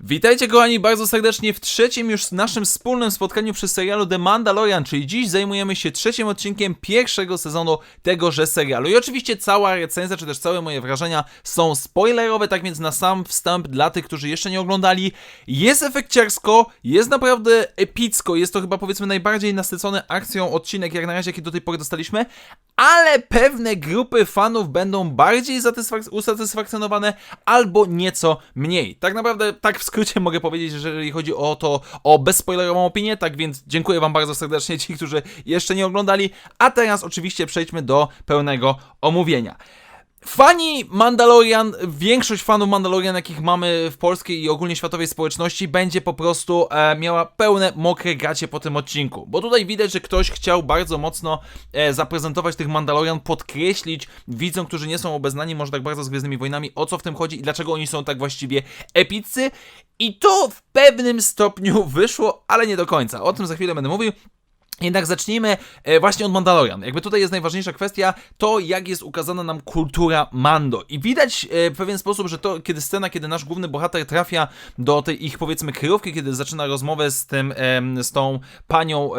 Witajcie kochani bardzo serdecznie w trzecim już naszym wspólnym spotkaniu przy serialu The Mandalorian, czyli dziś zajmujemy się trzecim odcinkiem pierwszego sezonu tegoże serialu. I oczywiście cała recenzja, czy też całe moje wrażenia są spoilerowe, tak więc na sam wstęp dla tych, którzy jeszcze nie oglądali, jest efekciarsko, jest naprawdę epicko, jest to chyba powiedzmy najbardziej nasycony akcją odcinek jak na razie, jaki do tej pory dostaliśmy, ale pewne grupy fanów będą bardziej usatysfakcjonowane albo nieco mniej. Tak naprawdę, tak w skrócie mogę powiedzieć, jeżeli chodzi o to, o bezspoilerową opinię, tak więc dziękuję wam bardzo serdecznie ci, którzy jeszcze nie oglądali, a teraz oczywiście przejdźmy do pełnego omówienia. Fani Mandalorian, większość fanów Mandalorian, jakich mamy w polskiej i ogólnie światowej społeczności, będzie po prostu e, miała pełne mokre gacie po tym odcinku. Bo tutaj widać, że ktoś chciał bardzo mocno e, zaprezentować tych Mandalorian, podkreślić widzom, którzy nie są obeznani może tak bardzo z Gwiezdnymi Wojnami, o co w tym chodzi i dlaczego oni są tak właściwie epiccy. I to w pewnym stopniu wyszło, ale nie do końca. O tym za chwilę będę mówił. Jednak zacznijmy e, właśnie od Mandalorian. Jakby tutaj jest najważniejsza kwestia, to jak jest ukazana nam kultura Mando. I widać e, w pewien sposób, że to, kiedy scena, kiedy nasz główny bohater trafia do tej ich powiedzmy kryjówki, kiedy zaczyna rozmowę z tym, z tą panią,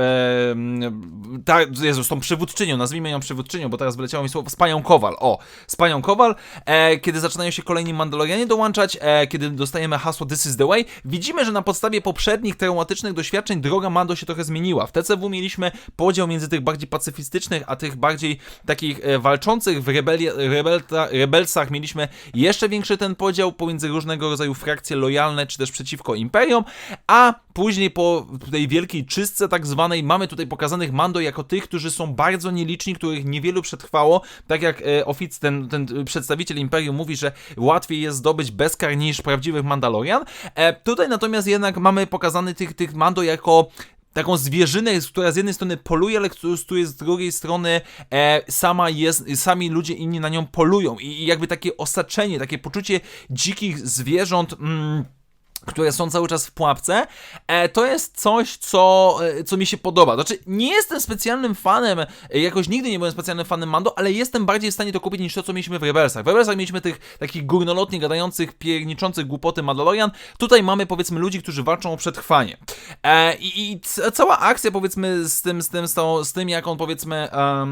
ta, Jezu, z tą przywódczynią, nazwijmy ją przywódczynią, bo teraz wyleciało mi słowo, z panią Kowal, o, z panią Kowal, e, kiedy zaczynają się kolejni Mandalorianie dołączać, kiedy dostajemy hasło This is the way, widzimy, że na podstawie poprzednich traumatycznych doświadczeń droga Mando się trochę zmieniła. W TCW mieliśmy podział między tych bardziej pacyfistycznych, a tych bardziej takich e, walczących w rebeli- rebelta, rebelsach. Mieliśmy jeszcze większy ten podział pomiędzy różnego rodzaju frakcje lojalne, czy też przeciwko imperium, a później po tej wielkiej czystce tak zwanej mamy tutaj pokazanych Mando jako tych, którzy są bardzo nieliczni, których niewielu przetrwało, tak jak e, ofic, ten, ten przedstawiciel imperium mówi, że łatwiej jest zdobyć bezkar niż prawdziwych Mandalorian. E, tutaj natomiast jednak mamy pokazany tych, tych Mando jako taką zwierzynę, która z jednej strony poluje, ale z której z drugiej strony e, sama jest, sami ludzie inni na nią polują. I, i jakby takie osaczenie, takie poczucie dzikich zwierząt. Mm, które są cały czas w pułapce, e, to jest coś, co, e, co mi się podoba. Znaczy, nie jestem specjalnym fanem, e, jakoś nigdy nie byłem specjalnym fanem Mando, ale jestem bardziej w stanie to kupić niż to, co mieliśmy w Rebelsach. W Rebelsach mieliśmy tych takich górnolotnie gadających, pierniczących głupoty Mandalorian. Tutaj mamy, powiedzmy, ludzi, którzy walczą o przetrwanie. I i cała akcja, powiedzmy, z tym, z tym, z, tą, z tym jak on, powiedzmy, e,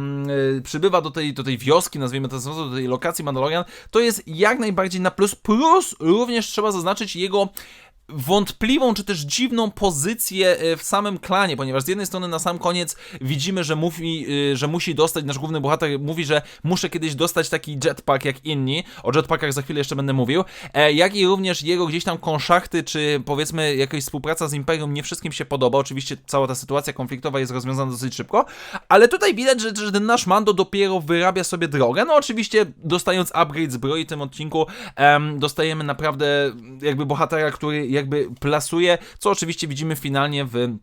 przybywa do tej, do tej wioski, nazwijmy to do tej lokacji Mandalorian, to jest jak najbardziej na plus. Plus również trzeba zaznaczyć jego wątpliwą czy też dziwną pozycję e, w samym klanie, ponieważ z jednej strony na sam koniec widzimy, że mówi, e, że musi dostać, nasz główny bohater mówi, że muszę kiedyś dostać taki jetpack jak inni, o jetpackach za chwilę jeszcze będę mówił, e, jak i również jego gdzieś tam konszachty, czy powiedzmy jakaś współpraca z Imperium nie wszystkim się podoba, oczywiście cała ta sytuacja konfliktowa jest rozwiązana dosyć szybko, ale tutaj widać, że, że ten nasz Mando dopiero wyrabia sobie drogę, no oczywiście dostając upgrade zbroi w tym odcinku em, dostajemy naprawdę jakby bohatera, który jakby plasuje, co oczywiście widzimy finalnie w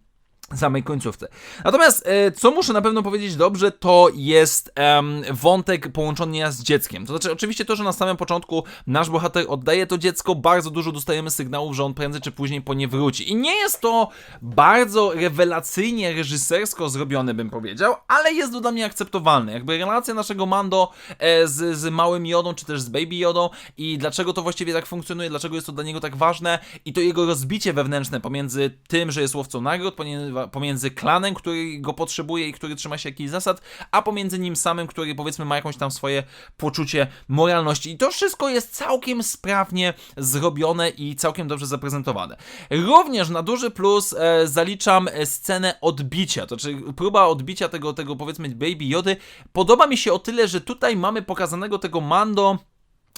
samej końcówce. Natomiast, e, co muszę na pewno powiedzieć dobrze, to jest em, wątek połączenia z dzieckiem. To znaczy, oczywiście to, że na samym początku nasz bohater oddaje to dziecko, bardzo dużo dostajemy sygnałów, że on prędzej czy później po nie wróci. I nie jest to bardzo rewelacyjnie, reżysersko zrobione, bym powiedział, ale jest to dla mnie akceptowalne. Jakby relacja naszego Mando e, z, z małym Jodą, czy też z Baby Jodą i dlaczego to właściwie tak funkcjonuje, dlaczego jest to dla niego tak ważne i to jego rozbicie wewnętrzne pomiędzy tym, że jest łowcą nagród, pomiędzy, pomiędzy klanem, który go potrzebuje i który trzyma się jakichś zasad, a pomiędzy nim samym, który powiedzmy ma jakąś tam swoje poczucie moralności. I to wszystko jest całkiem sprawnie zrobione i całkiem dobrze zaprezentowane. Również na duży plus e, zaliczam e, scenę odbicia, to znaczy próba odbicia tego, tego powiedzmy Baby Jody podoba mi się o tyle, że tutaj mamy pokazanego tego Mando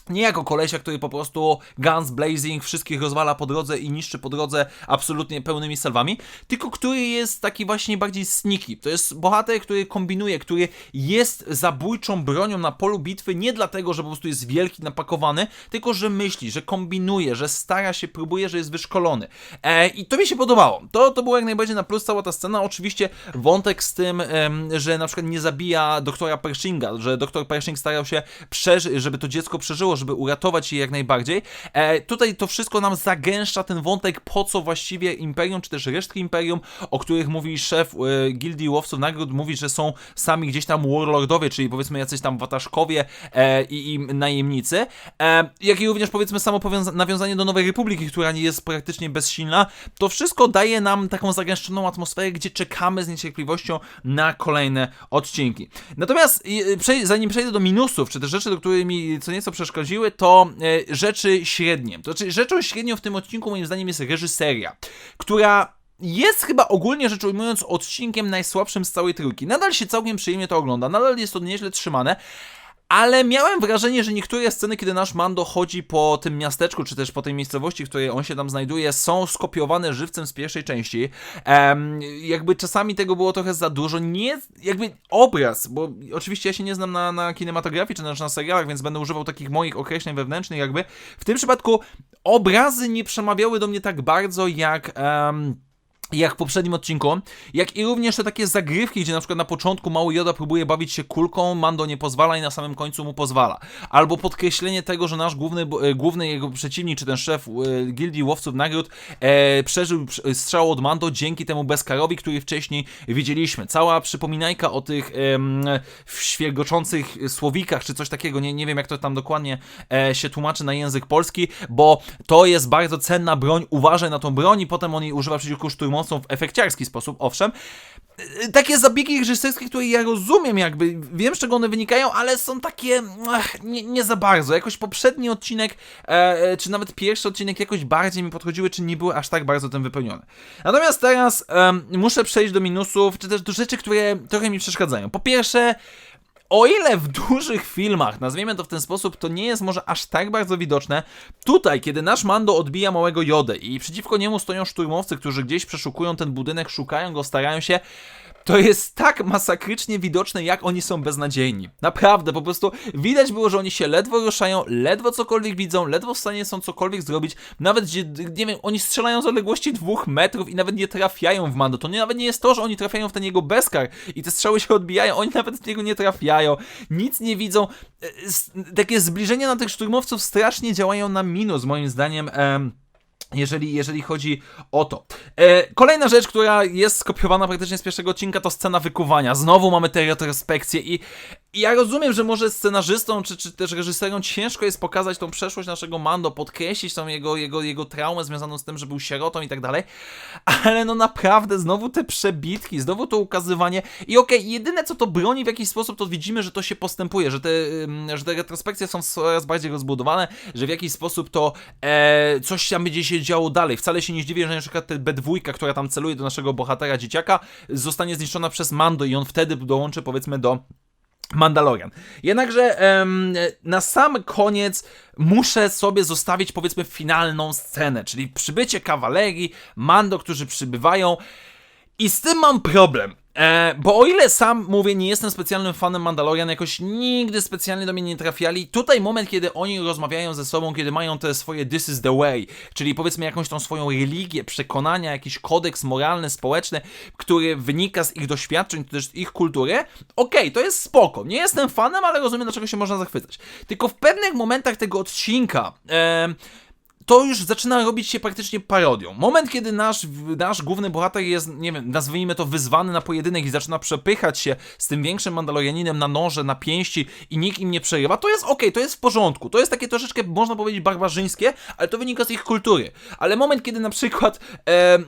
nie jako kolesia, który po prostu guns blazing wszystkich rozwala po drodze i niszczy po drodze absolutnie pełnymi salwami, tylko który jest taki właśnie bardziej sneaky. To jest bohater, który kombinuje, który jest zabójczą bronią na polu bitwy nie dlatego, że po prostu jest wielki, napakowany, tylko że myśli, że kombinuje, że stara się, próbuje, że jest wyszkolony. E, I to mi się podobało. To, to było jak najbardziej na plus cała ta scena. Oczywiście wątek z tym, em, że na przykład nie zabija doktora Pershinga, że doktor Pershing starał się żeby to dziecko przeżyło żeby uratować je jak najbardziej. E, tutaj to wszystko nam zagęszcza ten wątek, po co właściwie Imperium, czy też resztki Imperium, o których mówi szef e, Gildii Łowców Nagród, mówi, że są sami gdzieś tam warlordowie, czyli powiedzmy jacyś tam wataszkowie e, i, i najemnicy, e, jak i również powiedzmy samo nawiązanie do Nowej Republiki, która nie jest praktycznie bezsilna, to wszystko daje nam taką zagęszczoną atmosferę, gdzie czekamy z niecierpliwością na kolejne odcinki. Natomiast zanim przejdę do minusów, czy też rzeczy, do których mi co nieco przeszkodziły, to e, rzeczy średnie. To znaczy rzeczą średnią w tym odcinku moim zdaniem jest reżyseria, która jest chyba ogólnie rzecz ujmując odcinkiem najsłabszym z całej trójki. Nadal się całkiem przyjemnie to ogląda, nadal jest to nieźle trzymane, ale miałem wrażenie, że niektóre sceny, kiedy nasz Mando chodzi po tym miasteczku, czy też po tej miejscowości, w której on się tam znajduje, są skopiowane żywcem z pierwszej części. Em, jakby czasami tego było trochę za dużo. Nie, jakby obraz, bo oczywiście ja się nie znam na, na kinematografii, czy też na serialach, więc będę używał takich moich określeń wewnętrznych jakby. W tym przypadku obrazy nie przemawiały do mnie tak bardzo jak... em, jak w poprzednim odcinku, jak i również te takie zagrywki, gdzie na przykład na początku mały Yoda próbuje bawić się kulką, Mando nie pozwala i na samym końcu mu pozwala. Albo podkreślenie tego, że nasz główny, e, główny jego przeciwnik, czy ten szef e, gildii łowców nagród e, przeżył strzał od Mando dzięki temu Beskarowi, który wcześniej widzieliśmy. Cała przypominajka o tych em, świergoczących słowikach, czy coś takiego, nie, nie wiem jak to tam dokładnie e, się tłumaczy na język polski, bo to jest bardzo cenna broń, uważaj na tą broń i potem on jej używa przeciwko szturmowcom w efekciarski sposób, owszem. E, Takie zabiegi reżyserskie, które ja rozumiem jakby, wiem z czego one wynikają, ale są takie ach, nie, nie za bardzo. Jakoś poprzedni odcinek, e, e, czy nawet pierwszy odcinek jakoś bardziej mi podchodziły, czy nie były aż tak bardzo tym wypełnione. Natomiast teraz em, muszę przejść do minusów, czy też do rzeczy, które trochę mi przeszkadzają. Po pierwsze, o ile w dużych filmach, nazwijmy to w ten sposób, to nie jest może aż tak bardzo widoczne, tutaj, kiedy nasz Mando odbija małego Jodę i przeciwko niemu stoją szturmowcy, którzy gdzieś przeszukują ten budynek, szukają go, starają się, to jest tak masakrycznie widoczne, jak oni są beznadziejni. Naprawdę, po prostu widać było, że oni się ledwo ruszają, ledwo cokolwiek widzą, ledwo w stanie są cokolwiek zrobić. Nawet, nie wiem, oni strzelają z odległości dwóch metrów i nawet nie trafiają w Mando. To nawet nie jest to, że oni trafiają w ten jego beskar i te strzały się odbijają, oni nawet w niego nie trafiają, nic nie widzą. E, Takie zbliżenia na tych szturmowców strasznie działają na minus, moim zdaniem. Em, jeżeli, jeżeli chodzi o to. E, kolejna rzecz, która jest skopiowana praktycznie z pierwszego odcinka, to scena wykuwania. Znowu mamy te retrospekcje i, i ja rozumiem, że może scenarzystom czy, czy też reżyserom ciężko jest pokazać tą przeszłość naszego Mando, podkreślić tą jego, jego, jego traumę związaną z tym, że był sierotą i tak dalej, ale no naprawdę znowu te przebitki, znowu to ukazywanie i okej, jedyne co to broni w jakiś sposób, to widzimy, że to się postępuje, że te, że te retrospekcje są coraz bardziej rozbudowane, że w jakiś sposób to e, coś tam będzie się działo dalej. Wcale się nie zdziwię, że na przykład ta B2, która tam celuje do naszego bohatera dzieciaka, zostanie zniszczona przez Mando i on wtedy dołączy powiedzmy do Mandalorian. Jednakże em, na sam koniec muszę sobie zostawić powiedzmy finalną scenę, czyli przybycie kawalerii, Mando, którzy przybywają i z tym mam problem. E, bo o ile sam mówię, nie jestem specjalnym fanem Mandalorian, jakoś nigdy specjalnie do mnie nie trafiali, tutaj moment, kiedy oni rozmawiają ze sobą, kiedy mają te swoje this is the way, czyli powiedzmy jakąś tą swoją religię, przekonania, jakiś kodeks moralny, społeczny, który wynika z ich doświadczeń, też z ich kultury, okej, to jest spoko. Nie jestem fanem, ale rozumiem, dlaczego się można zachwycać. Tylko w pewnych momentach tego odcinka, em, to już zaczyna robić się praktycznie parodią. Moment, kiedy nasz, nasz główny bohater jest, nie wiem, nazwijmy to wyzwany na pojedynek i zaczyna przepychać się z tym większym Mandalorianinem na noże, na pięści i nikt im nie przerywa, to jest okej, to jest w porządku. To jest takie troszeczkę, można powiedzieć, barbarzyńskie, ale to wynika z ich kultury. Ale moment, kiedy na przykład e, e,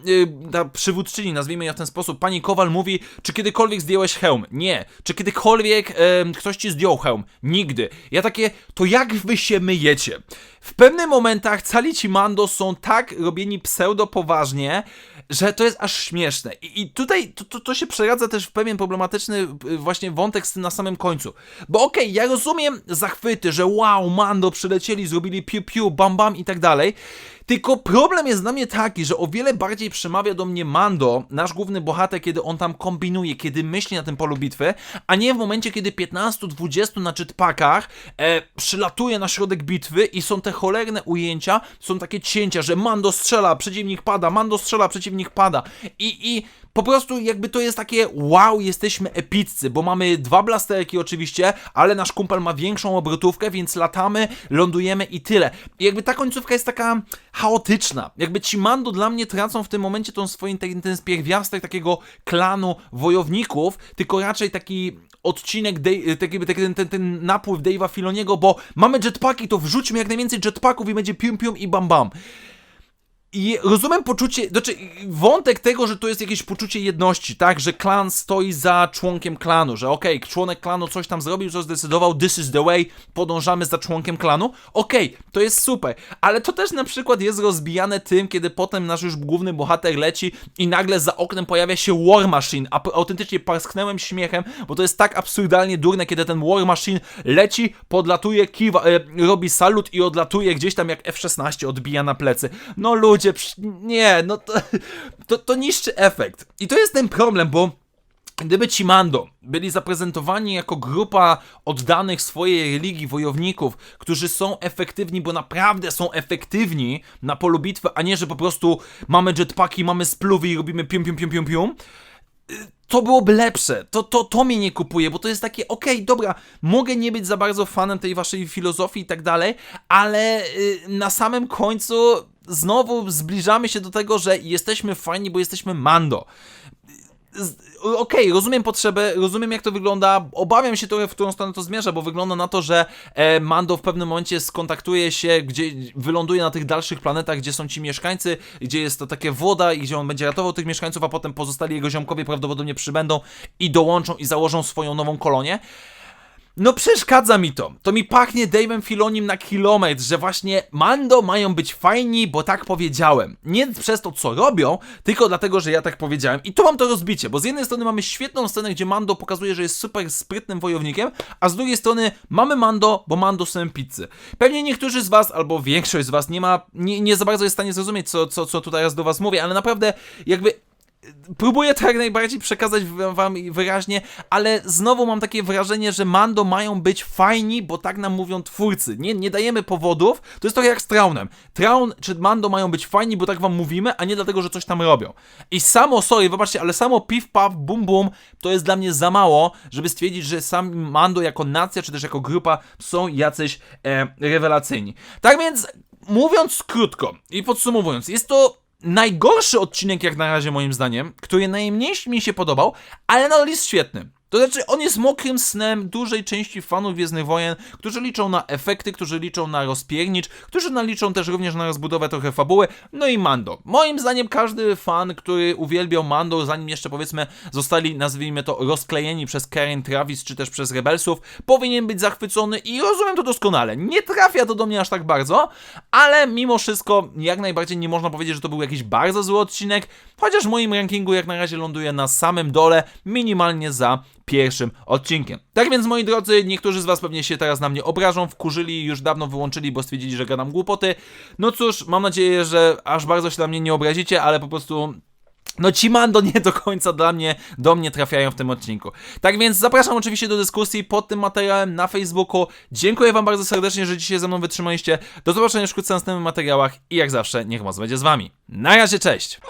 ta przywódczyni, nazwijmy ją w ten sposób, pani Kowal mówi, czy kiedykolwiek zdjąłeś hełm? Nie. Czy kiedykolwiek e, ktoś ci zdjął hełm? Nigdy. Ja takie, to jak wy się myjecie? W pewnych momentach cali ci Mando są tak robieni pseudo poważnie, że to jest aż śmieszne. I, i tutaj to, to, to się przeradza też w pewien problematyczny y, właśnie wątek z tym na samym końcu. Bo okej, ja rozumiem zachwyty, że wow, Mando przylecieli, zrobili piu piu, bam bam i tak dalej. Tylko problem jest dla mnie taki, że o wiele bardziej przemawia do mnie Mando, nasz główny bohater, kiedy on tam kombinuje, kiedy myśli na tym polu bitwy, a nie w momencie, kiedy 15-20 na jetpackach e, przylatuje na środek bitwy i są te cholerne ujęcia, są takie cięcia, że Mando strzela, przeciwnik pada, Mando strzela, przeciwnik pada. I, i po prostu jakby to jest takie wow, jesteśmy epiccy, bo mamy dwa blasterki oczywiście, ale nasz kumpel ma większą obrotówkę, więc latamy, lądujemy i tyle. I jakby ta końcówka jest taka chaotyczna. Jakby ci Mando dla mnie tracą w tym momencie tą swoją, ten, ten pierwiastek takiego klanu wojowników, tylko raczej taki odcinek, taki, taki, ten, ten, ten napływ Dave'a Filoniego, bo mamy jetpacki, to wrzućmy jak najwięcej jetpacków i będzie pium pium i bam bam. I rozumiem poczucie, znaczy wątek tego, że to jest jakieś poczucie jedności, tak, że klan stoi za członkiem klanu, że okej, członek klanu coś tam zrobił, coś zdecydował, this is the way, podążamy za członkiem klanu, okej, to jest super, ale to też na przykład jest rozbijane tym, kiedy potem nasz już główny bohater leci i nagle za oknem pojawia się War Machine, a autentycznie parsknęłem śmiechem, bo to jest tak absurdalnie durne, kiedy ten War Machine leci, podlatuje, kiwa, e, robi salut i odlatuje gdzieś tam jak F-16 odbija na plecy. No ludzie, psz- nie, no to, to, to niszczy efekt. I to jest ten problem, bo Gdyby ci Mando byli zaprezentowani jako grupa oddanych swojej religii wojowników, którzy są efektywni, bo naprawdę są efektywni na polu bitwy, a nie, że po prostu mamy jetpacki, mamy spluwy i robimy pium, pium, pium, pium, pium, to byłoby lepsze. To, to, to mnie nie kupuje, bo to jest takie, okej, dobra, mogę nie być za bardzo fanem tej waszej filozofii i tak dalej, ale y, na samym końcu znowu zbliżamy się do tego, że jesteśmy fajni, bo jesteśmy Mando. Okej, rozumiem potrzebę, rozumiem jak to wygląda. Obawiam się trochę, w którą stronę to zmierza, bo wygląda na to, że e, Mando w pewnym momencie skontaktuje się, gdzie wyląduje na tych dalszych planetach, gdzie są ci mieszkańcy, gdzie jest to takie woda i gdzie on będzie ratował tych mieszkańców, a potem pozostali jego ziomkowie prawdopodobnie przybędą i dołączą i założą swoją nową kolonię. No przeszkadza mi to. To mi pachnie Dave'em Filonim na kilometr, że właśnie Mando mają być fajni, bo tak powiedziałem. Nie przez to, co robią, tylko dlatego, że ja tak powiedziałem. I tu mam to rozbicie, bo z jednej strony mamy świetną scenę, gdzie Mando pokazuje, że jest super sprytnym wojownikiem, a z drugiej strony mamy Mando, bo Mando są pizzy. Pewnie niektórzy z was, albo większość z was nie ma, nie, nie za bardzo jest w stanie zrozumieć, co, co, co tutaj raz do was mówię, ale naprawdę jakby próbuję to jak najbardziej przekazać wam wyraźnie, ale znowu mam takie wrażenie, że Mando mają być fajni, bo tak nam mówią twórcy. Nie, nie dajemy powodów. To jest trochę jak z Traunem. Traun czy Mando mają być fajni, bo tak wam mówimy, a nie dlatego, że coś tam robią. I samo, sorry, wybaczcie, ale samo piw, paw, bum, bum, to jest dla mnie za mało, żeby stwierdzić, że sam Mando jako nacja, czy też jako grupa są jacyś e, rewelacyjni. Tak więc, mówiąc krótko i podsumowując, jest to najgorszy odcinek jak na razie moim zdaniem, który najmniej mi się podobał, ale nadal jest świetny. To znaczy, on jest mokrym snem dużej części fanów Gwiezdnych Wojen, którzy liczą na efekty, którzy liczą na rozpiernicz, którzy naliczą też również na rozbudowę trochę fabuły, no i Mando. Moim zdaniem każdy fan, który uwielbiał Mando, zanim jeszcze powiedzmy zostali, nazwijmy to, rozklejeni przez Karen Travis czy też przez Rebelsów, powinien być zachwycony i rozumiem to doskonale. Nie trafia to do mnie aż tak bardzo, ale mimo wszystko jak najbardziej nie można powiedzieć, że to był jakiś bardzo zły odcinek, chociaż w moim rankingu jak na razie ląduje na samym dole, minimalnie za pierwszym odcinkiem. Tak więc moi drodzy, niektórzy z was pewnie się teraz na mnie obrażą, wkurzyli, już dawno wyłączyli, bo stwierdzili, że gadam głupoty. No cóż, mam nadzieję, że aż bardzo się na mnie nie obrazicie, ale po prostu no ci mando nie do końca dla mnie, do mnie trafiają w tym odcinku. Tak więc zapraszam oczywiście do dyskusji pod tym materiałem na Facebooku. Dziękuję wam bardzo serdecznie, że dzisiaj ze mną wytrzymaliście. Do zobaczenia wkrótce w następnych materiałach i jak zawsze niech moc będzie z wami. Na razie, cześć!